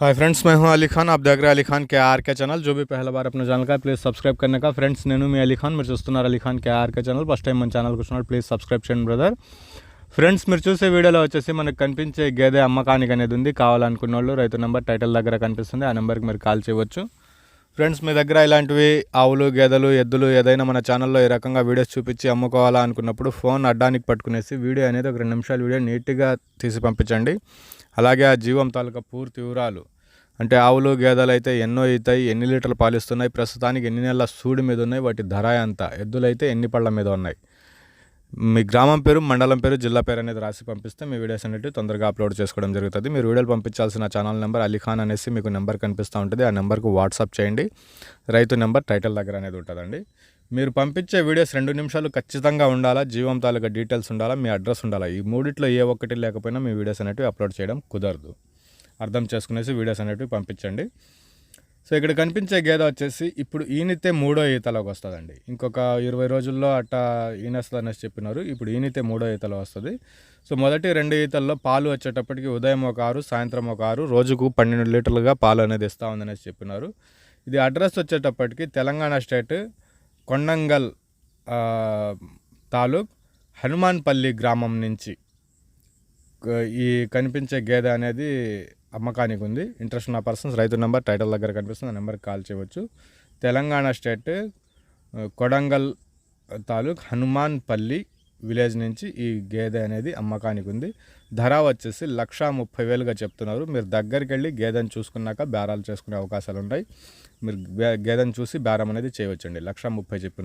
Hi friends मैं हूं अली खान आप देख रहे हैं अली खान के आर के चैनल जो भी पहला बार अपना ఛానల్ का ప్లీజ్ సబ్స్క్రైబ్ करने का ఫ్రెండ్స్ నేను మీ అలీ ఖాన్ మీరు చూస్తున్నారు Ali Khan K R K channel first time మన ఛానల్ కూర్చున్నారు ప్లీజ్ సబ్స్క్రైబ్ చేయండి బ్రదర్ ఫ్రెండ్స్ మీరు చూసే వీడియోలో వచ్చేసి మనకు కనిపించే గేదె అమ్మకానికి అనేది ఉంది కావాలనుకున్న వాళ్ళు రైతు నెంబర్ టైటిల్ దగ్గర కనిపిస్తుంది ఆ నెంబర్కి మీరు కాల్ చేయవచ్చు ఫ్రెండ్స్ మీ దగ్గర ఇలాంటివి ఆవులు గేదెలు ఎద్దులు ఏదైనా మన ఛానల్లో ఈ రకంగా వీడియోస్ చూపించి అమ్ముకోవాలా అనుకున్నప్పుడు ఫోన్ అడ్డానికి పట్టుకునేసి వీడియో అనేది ఒక రెండు నిమిషాల వీడియో నీట్గా తీసి పంపించండి అలాగే ఆ జీవం తాలూకా పూర్తి వివరాలు. అంటే ఆవులు గేదెలు అయితే ఎన్నో అవుతాయి ఎన్ని లీటర్లు పాలిస్తున్నాయి ప్రస్తుతానికి ఎన్ని నెలల సూడి మీద ఉన్నాయి వాటి ధర ఎంత ఎద్దులైతే ఎన్ని పళ్ళ మీద ఉన్నాయి. మీ గ్రామం పేరు మండలం పేరు జిల్లా పేరు అనేది రాసి పంపిస్తే మీ వీడియోస్ అనేవి తొందరగా అప్లోడ్ చేసుకోవడం జరుగుతుంది. మీరు వీడియోలు పంపించాల్సిన ఛానల్ నెంబర్ అలీఖాన్ అనేసి మీకు నెంబర్ కనిపిస్తూ ఉంటుంది. ఆ నెంబర్కు వాట్సాప్ చేయండి. రైతు నెంబర్ టైటిల్ దగ్గర అనేది ఉంటుందండి. మీరు పంపించే వీడియోస్ రెండు నిమిషాలు ఖచ్చితంగా ఉండాలా? జీవం తాలూకా డీటెయిల్స్ ఉండాలా? మీ అడ్రస్ ఉండాలా? ఈ మూడిట్లో ఏ ఒక్కటి లేకపోయినా మీ వీడియోస్ అనేవి అప్లోడ్ చేయడం కుదరదు. అర్థం చేసుకునేసి వీడియోస్ అనేవి పంపించండి. సో ఇక్కడ కనిపించే గేదె వచ్చేసి ఇప్పుడు ఈనితే మూడో ఈతలోకి వస్తుందండి. ఇంకొక ఇరవై రోజుల్లో అట్టా ఈనేస్తుంది అనేసి చెప్పినారు. ఇప్పుడు ఈనితే మూడో ఈతలో వస్తుంది. సో మొదటి రెండు ఈతల్లో పాలు వచ్చేటప్పటికి ఉదయం ఒక ఆరు సాయంత్రం ఒక ఆరు రోజుకు పన్నెండు లీటర్లుగా పాలు అనేది ఇస్తూ ఉందనేసి చెప్పినారు. ఇది అడ్రస్ వచ్చేటప్పటికి తెలంగాణ స్టేట్ కొండంగల్ తాలూక్ హనుమాన్పల్లి గ్రామం నుంచి ఈ కనిపించే గేదె అనేది అమ్మకానికి ఉంది ఇంట్రెస్ట్ ఉన్న పర్సన్స్ రైతు నెంబర్ టైటిల్ దగ్గర కనిపిస్తుంది. ఆ నెంబర్కి కాల్ చేయవచ్చు. తెలంగాణ స్టేట్ కొడంగల్ తాలూక్ హనుమాన్పల్లి విలేజ్ నుంచి ఈ గేదె అనేది అమ్మకానికి ఉంది ధర వచ్చేసి లక్షా ముప్పై వేలుగా చెప్తున్నారు. మీరు దగ్గరికి వెళ్ళి గేదెని చూసుకున్నాక బేరాలు చేసుకునే అవకాశాలు ఉంటాయి మీరు గేదెను గేదెని చూసి బేరం అనేది చేయవచ్చండి. లక్షా ముప్పై చెప్పిన